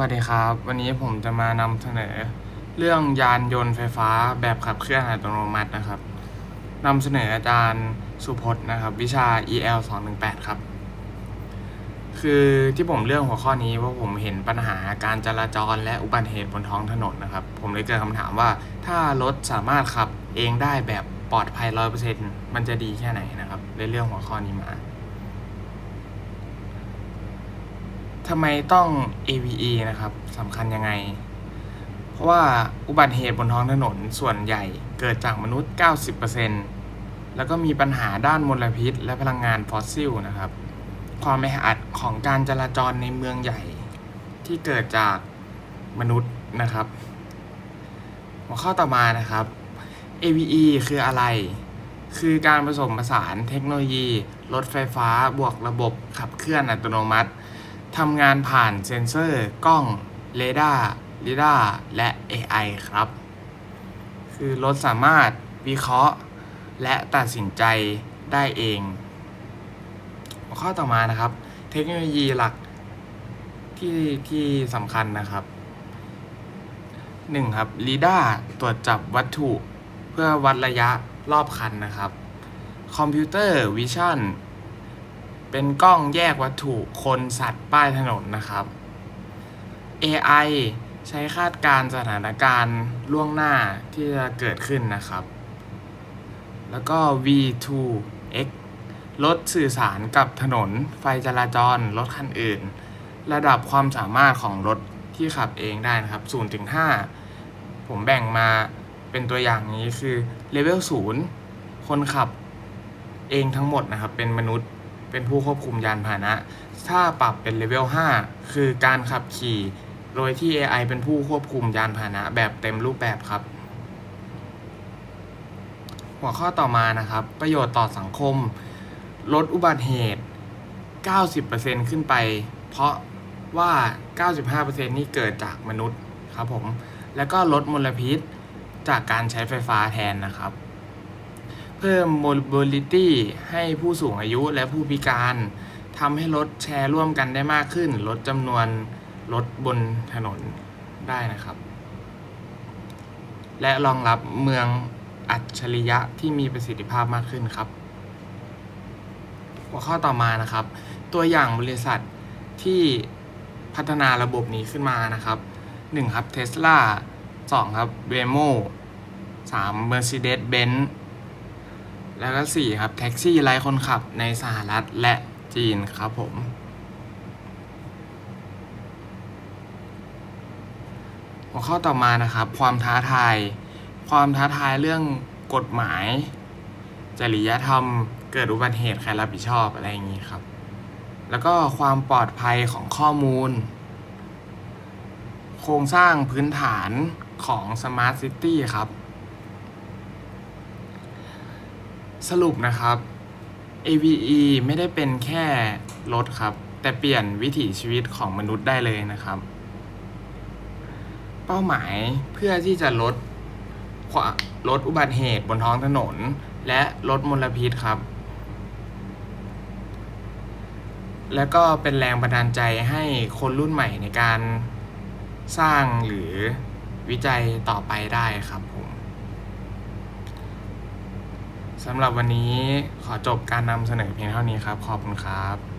วัสดีครับ วันนี้ผมจะมานำเสนอ เรื่องยานยนต์ไฟฟ้าแบบขับเคลื่อนอัตโนมัตินะครับนำเสนออาจารย์สุพจน์นะครับ วิชา EL 218ครับ คือที่ผมเลือกหัวข้อนี้เพราะผมเห็นปัญหาการจราจรและอุบัติเหตุบนท้องถนนนะครับ ผมเลยเกิดคำถามว่า ถ้ารถสามารถขับเองได้แบบปลอดภัยร้อยเปอร์เซ็นมันจะดีแค่ไหนนะครับเลยเลือกหัวข้อนี้มา ทำไมต้อง AVE นะครับสำคัญยังไง เพราะว่าอุบัติเหตุบนท้องถนนส่วนใหญ่เกิดจากมนุษย์ 90%แล้วก็มีปัญหาด้านมลพิษ และพลังงานฟอสซิลนะครับ ความแออัดของการจราจรในเมืองใหญ่ ที่เกิดจากมนุษย์นะครับ หัวข้อต่อมานะครับ AVE คืออะไร คือการผสมผสานเทคโนโลยี รถไฟฟ้าบวกระบบขับเคลื่อนอัตโนมัติ ทำงานผ่านเซ็นเซอร์ กล้องเรดาร์ลิดาร์และ AI ครับ คือรถสามารถวิเคราะห์และตัดสินใจได้เอง ข้อต่อมานะครับ เทคโนโลยีหลักที่ที่สำคัญนะครับ 1. ครับลีดาตรวจจับวัตถุ เพื่อวัดระยะรอบคันนะครับ คอมพิวเตอร์วิชั่น เป็นกล้องแยกวัตถุคนสัตว์ป้ายถนนนะครับ AI ใช้คาดการณ์สถานการณ์ล่วงหน้าที่จะเกิดขึ้นนะครับ แล้วก็ V2X รถสื่อสารกับถนน ไฟจราจร รถคันอื่น ระดับความสามารถของรถที่ขับเองได้นะครับ0ถึง5ผมแบ่งมาเป็นตัวอย่างนี้คือเลเวล0คนขับเองทั้งหมดนะครับ เป็นมนุษย์ เป็นผู้ควบคุมยานพาหนะ ถ้าปรับเป็นเลเวล 5 คือการขับขี่ โดยที่ AI เป็นผู้ควบคุมยานพาหนะแบบเต็มรูปแบบครับ หัวข้อต่อมานะครับ ประโยชน์ต่อสังคม ลดอุบัติเหตุ 90%ขึ้นไป เพราะว่า 95%นี่เกิดจากมนุษย์ครับผม แล้วก็ลดมลพิษจากการใช้ไฟฟ้าแทนนะครับ เพิ่ม mobility ให้ผู้สูงอายุและผู้พิการทำให้รถแชร์ร่วมกันได้มากขึ้น ลดจำนวนรถบนถนนได้นะครับ และรองรับเมืองอัจฉริยะที่มีประสิทธิภาพมากขึ้นครับ หัวข้อต่อมานะครับ ตัวอย่างบริษัทที่พัฒนาระบบนี้ขึ้นมานะครับ 1. ครับ Tesla 2. ครับ Waymo 3. Mercedes-Benz แล้วก็4ครับแท็กซี่ไร้คนขับในสหรัฐและจีนครับผม หัวข้อต่อมานะครับ ความท้าทาย ความท้าทายเรื่องกฎหมาย จริยธรรม เกิดอุบัติเหตุใครรับผิดชอบอะไรอย่างนี้ครับ แล้วก็ความปลอดภัยของข้อมูล โครงสร้างพื้นฐานของ Smart City ครับ สรุปนะครับ AVE ไม่ได้เป็นแค่รถครับ แต่เปลี่ยนวิถีชีวิตของมนุษย์ได้เลยนะครับ เป้าหมายเพื่อที่จะลดลดอุบัติเหตุบนท้องถนน และลดมลพิษครับ แล้วก็เป็นแรงบันดาลใจให้คนรุ่นใหม่ในการสร้างหรือวิจัยต่อไปได้ครับผม สำหรับวันนี้ขอจบการนำเสนอเพียงเท่านี้ครับ ขอบคุณครับ